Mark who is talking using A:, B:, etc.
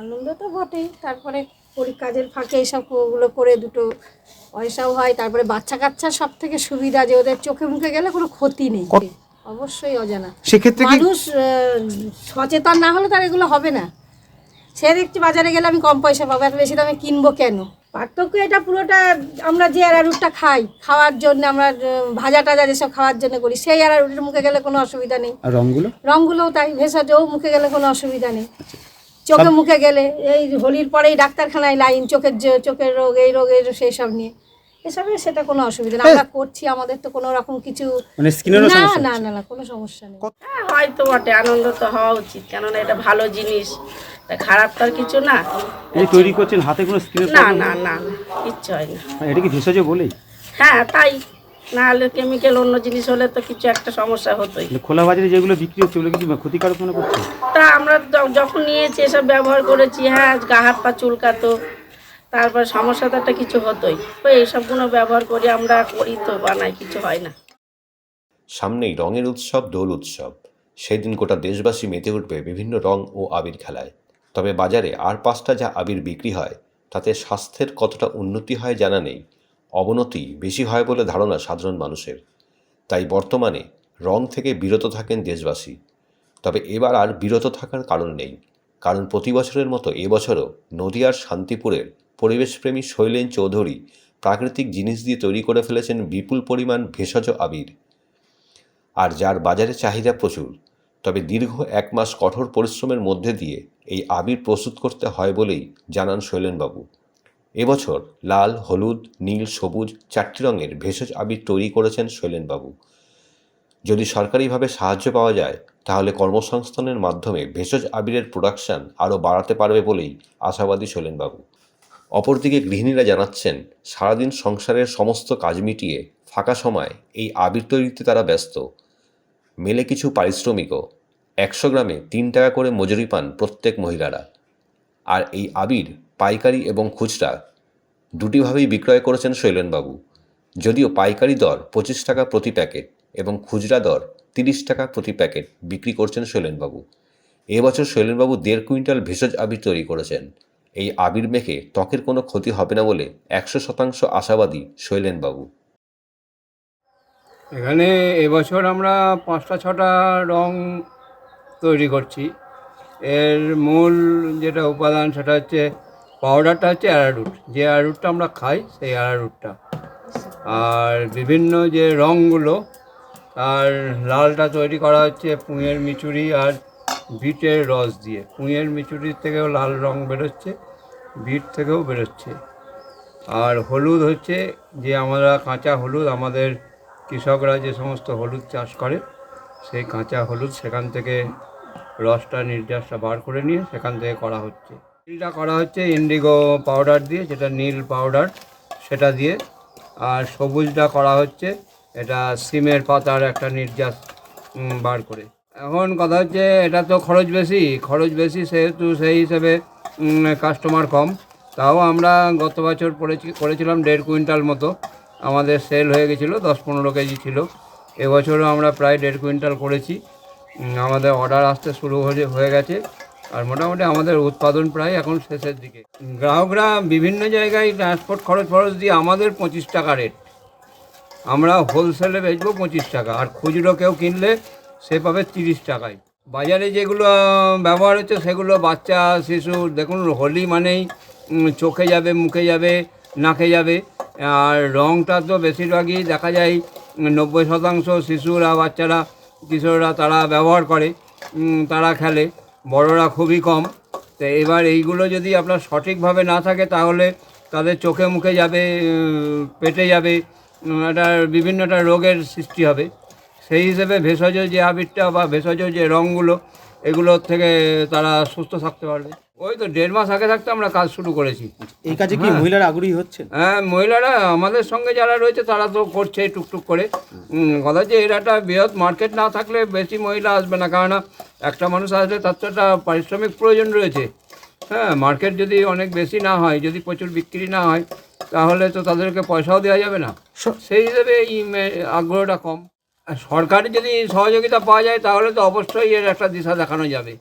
A: আনন্দ তো বটেই। তারপরে কাজের ফাঁকে এইসব ওগুলো করে দুটো পয়সাও হয়। তারপরে বাচ্চা কাচ্চার সব থেকে সুবিধা যে ওদের চোখে মুখে গেলে কোনো ক্ষতি নেই। অবশ্যই অজানা।
B: সেক্ষেত্রে
A: মানুষ সচেতন না হলে তার এগুলো হবে না। সে দেখছি বাজারে গেলে আমি কম পয়সা পাবো এত বেশি দামে কিনবো কেন? পার্থক্য এটা পুরোটা আমরা যে অ্যারারুটটা খাই খাওয়ার জন্য আমরা ভাজা টাজা যেসব খাওয়ার জন্য করি সেই অ্যারারুটের মুখে গেলে কোনো অসুবিধা নেই।
B: রঙগুলো?
A: রঙগুলোও তাই ভেষজও মুখে গেলে কোনো অসুবিধা নেই। চোখে মুখে গেলে এই হোলির পরেই ডাক্তারখানায় লাইন চোখের যে- চোখের রোগ এই রোগ সেই সব নিয়ে। এসবে সেটা কোনো অসুবিধা নেই। আমরা করছি আমাদের তো কোনো রকম কিছু
B: মানে স্কিনেরও
A: না
B: সমস্যা
A: না না না কোনো সমস্যা নেই।
C: হ্যাঁ হয়তো বটে আনন্দ তো হওয়া উচিত। কেননা এটা ভালো জিনিস। এটা খারাপ তো আর কিছু না।
B: এই তৈরি করছেন হাতে কোনো স্কিনের
C: না না না না কিচ্ছু হয় না
B: এটা কি ভেষজ বলেই?
C: হ্যাঁ তাই। না হলে কেমিক্যাল অন্য জিনিস হলে তো কিছু একটা সমস্যা হতোই।
B: খোলা বাজারে যেগুলো বিক্রি হচ্ছে ওগুলো কি ক্ষতিকারক মনে করছে?
C: তা আমরা যখন নিয়েছি এসব ব্যবহার করেছি হ্যাঁ গা হাত পা চুলকাতো তারপর সমস্যা তো একটা কিছু হতোই। তো এইসবগুলো ব্যবহার করি আমরা করি তো বানাই কিছু হয় না।
D: সামনেই রঙের উৎসব দোল উৎসব। সেদিন গোটা দেশবাসী মেতে উঠবে বিভিন্ন রং ও আবির খেলায়। তবে বাজারে আর পাঁচটা যা আবির বিক্রি হয় তাতে স্বাস্থ্যের কতটা উন্নতি হয় জানা নেই। অবনতি বেশি হয় বলে ধারণা সাধারণ মানুষের। তাই বর্তমানে রং থেকে বিরত থাকেন দেশবাসী। তবে এবার আর বিরত থাকার কারণ নেই। কারণ প্রতি বছরের মতো এবছরও নদিয়ার শান্তিপুরের পরিবেশপ্রেমী শৈলেন চৌধুরী প্রাকৃতিক জিনিস দিয়ে তৈরি করে ফেলেছেন বিপুল পরিমাণ ভেষজ আবির। আর যার বাজারে চাহিদা প্রচুর, তবে দীর্ঘ এক মাস কঠোর পরিশ্রমের মধ্যে দিয়ে এই আবির প্রস্তুত করতে হয় বলেই জানান শৈলেনবাবু। এবছর লাল, হলুদ, নীল, সবুজ চারটি রঙের ভেষজ আবির তৈরি করেছেন শৈলেনবাবু। যদি সরকারিভাবে সাহায্য পাওয়া যায়, তাহলে কর্মসংস্থানের মাধ্যমে ভেষজ আবিরের প্রোডাকশন আরও বাড়াতে পারবে বলেই আশাবাদী শৈলেনবাবু। অপরদিকে গৃহিণীরা জানাচ্ছেন, সারাদিন সংসারের সমস্ত কাজ মিটিয়ে ফাঁকা সময় এই আবির তৈরিতে তারা ব্যস্ত। মেলে কিছু পারিশ্রমিকও। একশো গ্রামে তিন টাকা করে মজুরি পান প্রত্যেক মহিলারা। আর এই আবির, পাইকারি এবং খুচরা দুটিভাবেই বিক্রয় করেছেন শৈলেনবাবু। যদিও পাইকারি দর পঁচিশ টাকা প্রতি প্যাকেট এবং খুচরা দর তিরিশ টাকা প্রতি প্যাকেট বিক্রি করছেন শৈলেনবাবু। এবছর শৈলেনবাবু দেড় কুইন্টাল ভেষজ আবির তৈরি করেছেন। এই আবির মেখে ত্বকের কোনো ক্ষতি হবে না বলে একশো শতাংশ আশাবাদী শৈলেনবাবু।
E: এখানে এবছর আমরা পাঁচটা ছটা রং তৈরি করছি। এর মূল যেটা উপাদান সেটা হচ্ছে পাউডারটা হচ্ছে অ্যারারুট যে অ্যারারুটটা আমরা খাই, সেই অ্যারারুটটা আর বিভিন্ন যে রঙগুলো আর লালটা তৈরি করা হচ্ছে পুঁয়ের মিচুরি আর বিটের রস দিয়ে। পুঁয়ের মিচুরির থেকেও লাল রং বেরোচ্ছে, বিট থেকেও বেরোচ্ছে। আর হলুদ হচ্ছে যে আমরা কাঁচা হলুদ, আমাদের কৃষকরা যে সমস্ত হলুদ চাষ করে, সেই কাঁচা হলুদ সেখান থেকে রসটা নির্যাসটা বার করে নিয়ে সেখান থেকে করা হচ্ছে। নীলটা করা হচ্ছে ইন্ডিগো পাউডার দিয়ে, যেটা নীল পাউডার সেটা দিয়ে। আর সবুজটা করা হচ্ছে, এটা সিমের পাতার একটা নির্যাস বার করে। এখন কথা হচ্ছে, এটা তো খরচ বেশি খরচ বেশি সেহেতু সেই হিসেবে কাস্টমার কম। তাও আমরা গত বছর করেছিলাম দেড় কুইন্টাল মতো। আমাদের সেল হয়ে গেছিল, দশ পনেরো কেজি ছিল। এবছরও আমরা প্রায় দেড় কুইন্টাল করেছি। আমাদের অর্ডার আসতে শুরু হয়ে গেছে। আর মোটামুটি আমাদের উৎপাদন প্রায় এখন শেষের দিকে। গ্রাহকরা বিভিন্ন জায়গায় ট্রান্সপোর্ট খরচ ফরচ দিয়ে আমাদের পঁচিশ টাকা রেট আমরা হোলসেলে বেচবো পঁচিশ টাকা, আর খুচরো কেউ কিনলে সে পাবে তিরিশ টাকায়। বাজারে যেগুলো ব্যবহার হচ্ছে সেগুলো বাচ্চা, শিশু, দেখুন, হোলি মানেই চোখে যাবে, মুখে যাবে, নাকে যাবে। আর রঙটা তো বেশিরভাগই দেখা যায় নব্বই শতাংশ শিশুরা, বাচ্চারা কিশোররা তারা ব্যবহার করে তারা খেলে, বড়রা খুবই কম। তো এবার এইগুলো যদি আপনার সঠিকভাবে না থাকে, তাহলে তাদের চোখে মুখে যাবে পেটে যাবে একটা বিভিন্নটা রোগের সৃষ্টি হবে। সেই হিসেবে ভেষজ যে আবিরটা বা ভেষজ যে রঙগুলো, এগুলোর থেকে তারা সুস্থ থাকতে পারবে। ওই তো দেড় মাস আগে থাকতে আমরা কাজ শুরু করেছি।
B: এই কাজে কি মহিলারা আগ্রহী হচ্ছে
E: হ্যাঁ মহিলারা আমাদের সঙ্গে যারা রয়েছে তারা তো করছে টুকটুক করে। কথা হচ্ছে এর একটা বৃহৎ মার্কেট না থাকলে বেশি মহিলা আসবে না কারণ একটা মানুষ আসলে তার তো একটা পারিশ্রমিক প্রয়োজন রয়েছে। হ্যাঁ মার্কেট যদি অনেক বেশি না হয় যদি প্রচুর বিক্রি না হয় তাহলে তো তাদেরকে পয়সাও দেওয়া যাবে না। সেই হিসেবে এই আগ্রহটা কম। আর সরকারি যদি সহযোগিতা পাওয়া যায় তাহলে তো অবশ্যই এর একটা দিশা দেখানো যাবে।